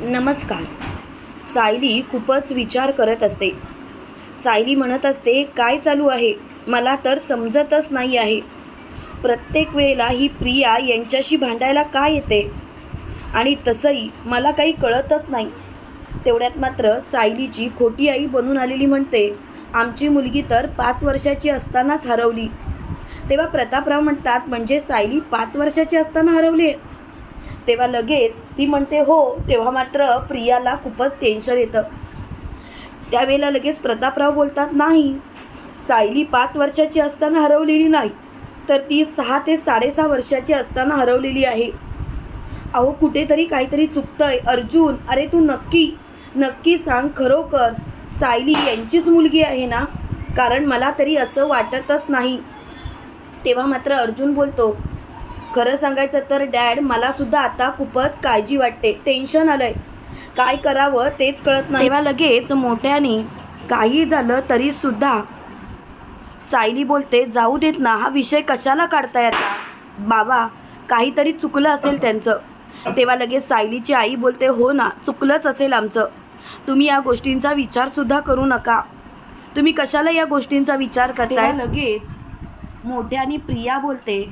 नमस्कार. सायली खूपच विचार करत असते. सायली म्हणत असते काय चालू आहे? मला तर समजतच नाही आहे. प्रत्येक वेळेला ही प्रिया यांच्याशी भांडायला काय येते? आणि तसंही मला काही कळतच नाही. तेवढ्यात मात्र सायलीची खोटी आई बनून आलेली म्हणते आमची मुलगी तर पाच वर्षाची असतानाच हरवली. तेव्हा प्रतापराव म्हणतात म्हणजे सायली पाच वर्षाची असताना हरवली आहे? तेव्हा लगेच ती म्हणते हो तेव्हा मात्र प्रियाला खूपच टेन्शन येतं. त्यावेळेला लगेच प्रतापराव बोलतात नाही सायली पाच वर्षाची असताना हरवलेली नाही तर ती सहा ते साडेसहा वर्षाची असताना हरवलेली आहे. अहो कुठेतरी काहीतरी चुकतंय अर्जुन अरे तू नक्की नक्की सांग खरोखर सायली यांचीच मुलगी आहे ना? कारण मला तरी असं वाटतच नाही. तेव्हा मात्र अर्जुन बोलतो खरं सांगायचं तर डॅड मला सुद्धा आता खूपच काळजी वाटते. टेन्शन आलंय. काय करावं तेच कळत नाही. तेव्हा लगेच मोठ्याने काही झालं तरी सुद्धा सायली बोलते जाऊ देत ना हा विषय कशाला काढताय आता? बाबा काहीतरी चुकलं असेल त्यांचं. तेव्हा लगेच सायलीची आई बोलते हो ना चुकलंच असेल आमचं. तुम्ही या गोष्टींचा विचारसुद्धा करू नका. तुम्ही कशाला या गोष्टींचा विचार करताय? लगेच मोठ्याने प्रिया बोलते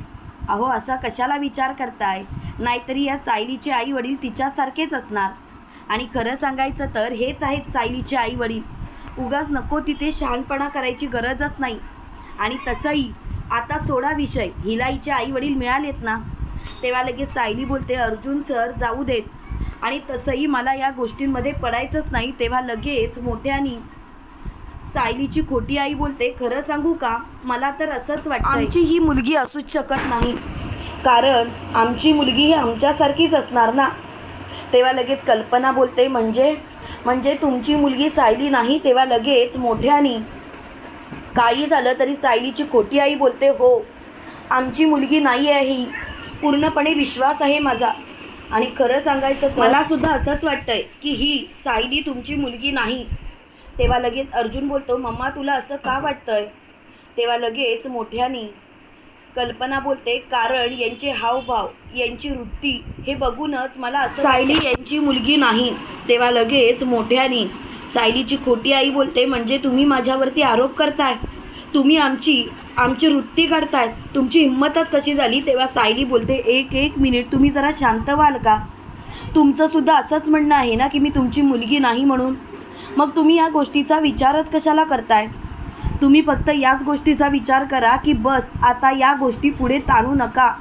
अहो असा कशाला विचार करताय? नाहीतरी या सायलीचे आई वडील तिच्यासारखेच असणार. आणि खरं सांगायचं तर हेच आहेत सायलीचे आई वडील. उगाच नको तिथे शहाणपणा करायची गरजच नाही. आणि तसंही आता सोडा विषय. हिला हिचे आई वडील मिळालेत ना? तेव्हा लगेच सायली बोलते अर्जुन सर जाऊ देत. आणि तसंही मला या गोष्टींमध्ये पडायचंच नाही तेव्हा लगेच मोठ्यानी सायलीची खोटी आई बोलते खरं सांगू का? मला तर असंच वाटतं आमची ही मुलगी असूच शकत नाही. कारण आमची मुलगी ही आमच्यासारखीच असणार ना? तेव्हा लगेच कल्पना बोलते म्हणजे? म्हणजे तुमची मुलगी सायली नाही? तेव्हा लगेच मोठ्यानी काही झालं तरी सायलीची खोटी आई बोलते हो. आमची मुलगी नाही आहे ही. पूर्णपणे विश्वास आहे माझा. आणि खरं सांगायचं तर मला सुद्धा असंच वाटतंय की ही सायली तुमची मुलगी नाही. तेव्हा लगेच अर्जुन बोलतो मम्मा तुला असं का वाटतंय? तेव्हा लगेच मोठ्यानी कल्पना बोलते कारण यांचे हावभाव यांची वृत्ती हे बघूनच मला असं सायली यांची मुलगी नाही. तेव्हा लगेच मोठ्यानी सायलीची खोटी आई बोलते म्हणजे तुम्ही माझ्यावरती आरोप करताय? तुम्ही आमची आमची वृत्ती काढताय? तुमची हिंमतच कशी झाली? तेव्हा सायली बोलते एक एक मिनिट तुम्ही जरा शांत व्हाल का? तुमचंसुद्धा असंच म्हणणं आहे ना की मी तुमची मुलगी नाही म्हणून? मग तुम्ही या गोष्टीचा विचारच कशाला करताय? तुम्ही फक्त याच गोष्टीचा विचार करा की बस आता या गोष्टी पुढे ताणू नका.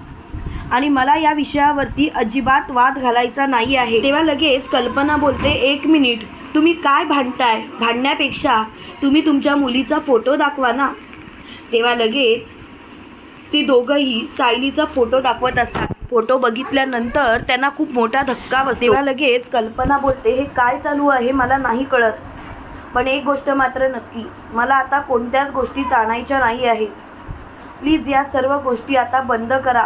आणि मला या विषयावरती अजिबात वाद घालायचा नाही आहे. तेव्हा लगेच कल्पना बोलते एक मिनिट तुम्ही काय भांडताय? भांडण्यापेक्षा तुम्ही तुमच्या मुलीचा फोटो दाखवा ना. तेव्हा लगेच ती दोघंही सायलीचा फोटो दाखवत असतात. फोटो बघितल्यानंतर त्यांना खूप मोठा धक्का बसतो. तेव्हा लगेच कल्पना बोलते हे काय चालू आहे? मला नाही कळत. पण एक गोष्ट मात्र नक्की मला आता कोणत्याच गोष्टी ताणायच्या नाही आहे प्लीज या सर्व गोष्टी आता बंद करा.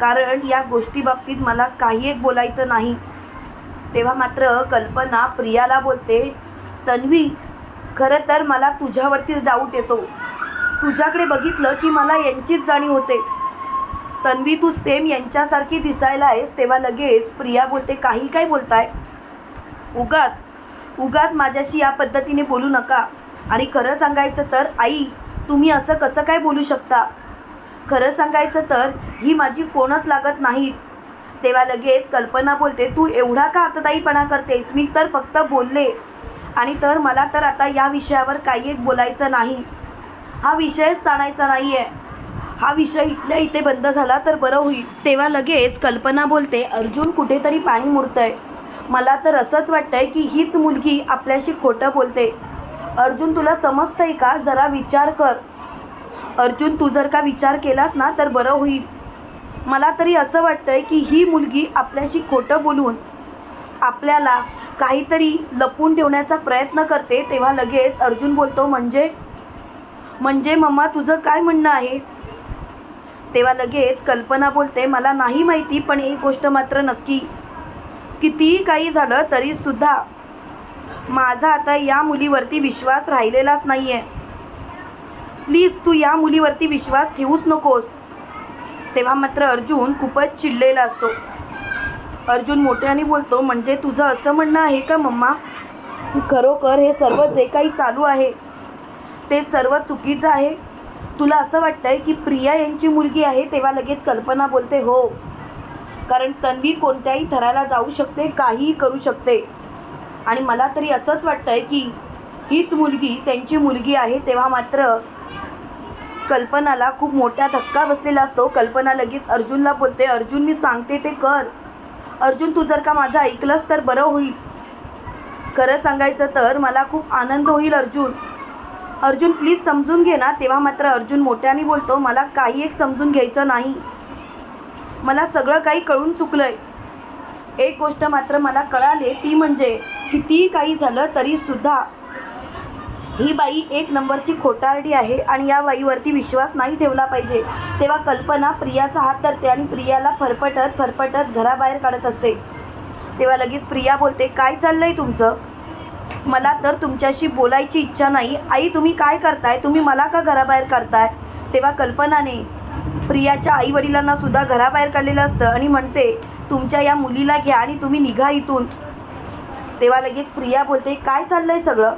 कारण या गोष्टी बाबतीत मला काही एक बोलायचं नाही. तेव्हा मात्र कल्पना प्रियाला बोलते तन्वी खरं तर मला तुझ्यावरतीच डाऊट येतो. तुझ्याकडे बघितलं की मला यांचीच जाणीव होते. तन्वी तू सेम यांच्यासारखी दिसायला आहेस तेव्हा लगेच प्रिया बोलते काही काय बोलताय? उगाच. उगाच माझ्याशी या पद्धतीने बोलू नका. आणि खरं सांगायचं तर आई तुम्ही असं कसं काय बोलू शकता? खरं सांगायचं तर ही माझी कोणच लागत नाही. तेव्हा लगेच कल्पना बोलते तू एवढा का आतताईपणा करतेस? मी तर फक्त बोलले. आणि तर मला तर आता या विषयावर काही एक बोलायचं नाही. हा विषयच ताणायचा नाही आहे हा विषय इथल्या इथे बंद झाला तर बरं होईल. तेव्हा लगेच कल्पना बोलते अर्जुन कुठेतरी पाणी मुरतंय. मला तर असंच वाटतंय की हीच मुलगी आपल्याशी खोटं बोलते. अर्जुन तुला समजतंय का? जरा विचार कर. अर्जुन तू जर का विचार केलास ना तर बरं होईल. मला तरी असं वाटतंय की ही मुलगी आपल्याशी खोटं बोलून आपल्याला काहीतरी लपून ठेवण्याचा प्रयत्न करते तेव्हा लगेच अर्जुन बोलतो म्हणजे? म्हणजे मम्मा तुझं काय म्हणणं आहे? तेव्हा लगेच कल्पना बोलते मला नाही माहिती पण एक गोष्ट मात्र नक्की. कितीही काही झालं तरीसुद्धा माझा आता या मुलीवरती विश्वास राहिलेलाच नाही आहे प्लीज तू या मुलीवरती विश्वास ठेवूच नकोस. तेव्हा मात्र अर्जुन खूपच चिडलेला असतो. अर्जुन मोठ्याने बोलतो म्हणजे तुझं असं म्हणणं आहे का मम्मा? खरोखर हे सर्व जे काही चालू आहे ते सर्व चुकीचं आहे? तुला असं वाटतंय की प्रिया यांची मुलगी आहे तेव्हा लगेच कल्पना बोलते हो. कारण तन्वी कोणत्याही थराला जाऊ शकते काहीही करू शकते. आणि मला तरी असंच वाटतंय की हीच मुलगी त्यांची मुलगी आहे तेव्हा मात्र कल्पनाला खूप मोठा धक्का बसलेला असतो. कल्पना लगेच अर्जुनला बोलते अर्जुन मी सांगते ते कर. अर्जुन तू जर का माझं ऐकलंस तर बरं होईल. खरं सांगायचं तर मला खूप आनंद होईल अर्जुन. अर्जुन प्लीज समजून घे ना. तेव्हा मात्र अर्जुन मोठ्याने बोलतो मला काही एक समजून घ्यायचं नाही. मला सगळं काही कळून चुकलंय. एक गोष्ट मात्र मला कळाले ती म्हणजे कितीही काही झालं तरीसुद्धा ही बाई एक नंबरची खोटारडी आहे आणि या बाईवरती विश्वास नाही ठेवला पाहिजे. तेव्हा कल्पना प्रियाचा हात धरते आणि प्रियाला फरफटत फरफटत घराबाहेर काढत असते. तेव्हा लगेच प्रिया बोलते काय चाललंय तुमचं? मला तर तुमच्याशी बोलायची इच्छा नाही. आई तुम्ही काय करताय? तुम्ही मला का घराबाहेर काढताय? तेव्हा कल्पनाने प्रियाच्या आई वडिलांना सुद्धा घराबाहेर काढलेलं असतं आणि म्हणते तुमच्या या मुलीला घ्या आणि तुम्ही निघा इथून. तेव्हा लगेच प्रिया बोलते काय चाललंय सगळं?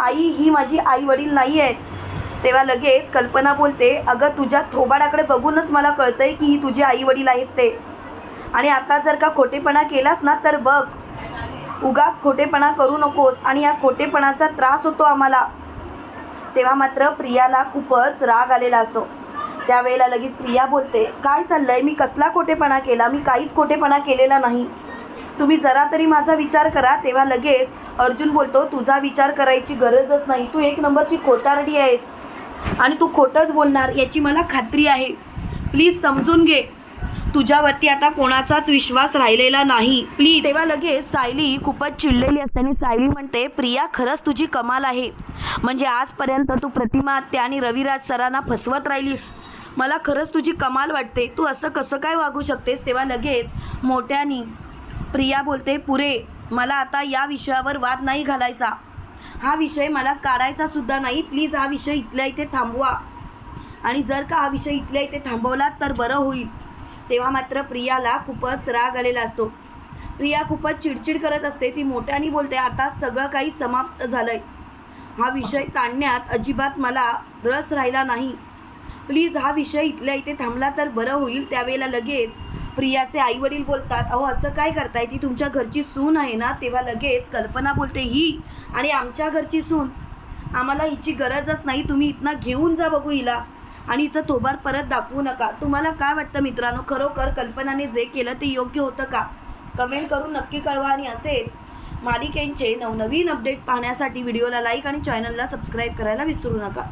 आई ही माझी आई वडील नाही आहेत तेव्हा लगेच कल्पना बोलते अगं तुझ्या थोबाडाकडे बघूनच मला कळतंय की ही तुझे आई वडील आहेत ते. आणि आता जर का खोटेपणा केलास ना तर बघ. उगाच खोटेपणा करू नकोस आणि या खोटेपणाचा त्रास होतो आम्हाला. तेव्हा मात्र प्रियाला खूपच राग आलेला असतो. त्यावेळेला लगेच प्रिया बोलते काय चाललंय? मी कसला खोटेपणा केला? मी काहीच खोटेपणा केलेला नाही. तुम्ही जरा तरी माझा विचार करा. तेव्हा लगेच अर्जुन बोलतो तुझा विचार करायची गरजच नाही. तू एक नंबरची खोटारडी आहेस आणि तू खोटंच बोलणार. याची मला खात्री आहे. प्लीज समजून घे. तुझ्यावरती आता कोणाचाच विश्वास राहिलेला नाही. प्लीज तेव्हा लगेच सायली खूपच चिडलेली असते आणि सायली म्हणते प्रिया खरंच तुझी कमाल आहे. म्हणजे आजपर्यंत तू प्रतिमा आत्या आणि रविराज सरांना फसवत राहिलीस. मला खरंच तुझी कमाल वाटते. तू असं कसं काय वागू शकतेस? तेव्हा लगेच मोठ्यानी प्रिया बोलते पुरे मला आता या विषयावर वाद नाही घालायचा. हा विषय मला काढायचा सुद्धा नाही. प्लीज हा विषय इथल्या इथे थांबवा. आणि जर का हा विषय इथल्या इथे थांबवला तर बरं होईल. तेव्हा मात्र प्रियाला खूपच राग आलेला असतो. प्रिया खूपच चिडचिड करत असते. ती मोठ्याने बोलते आता सगळं काही समाप्त झालंय. हा विषय ताणण्यात अजिबात मला रस राहिला नाही. प्लीज हा विषय इथल्या इथे थांबला तर बरं होईल. त्यावेळेला लगेच प्रियाचे आई वडील बोलतात अहो असं काय करताय? ती तुमच्या घरची सून आहे ना? तेव्हा लगेच कल्पना बोलते ही आणि आमच्या घरची सून. आम्हाला हिची गरजच नाही. तुम्ही इथनं घेऊन जा बघू हिला. आणि हिचं तोबार परत दाखवू नका. तुम्हाला काय वाटतं मित्रांनो? खरोखर कल्पनाने जे केलं ते योग्य होतं का? कमेंट करून नक्की कळवा आणि असेच मालिकेंचे नवनवीन अपडेट पाहण्यासाठी व्हिडिओला लाईक आणि चॅनलला सबस्क्राईब करायला विसरू नका.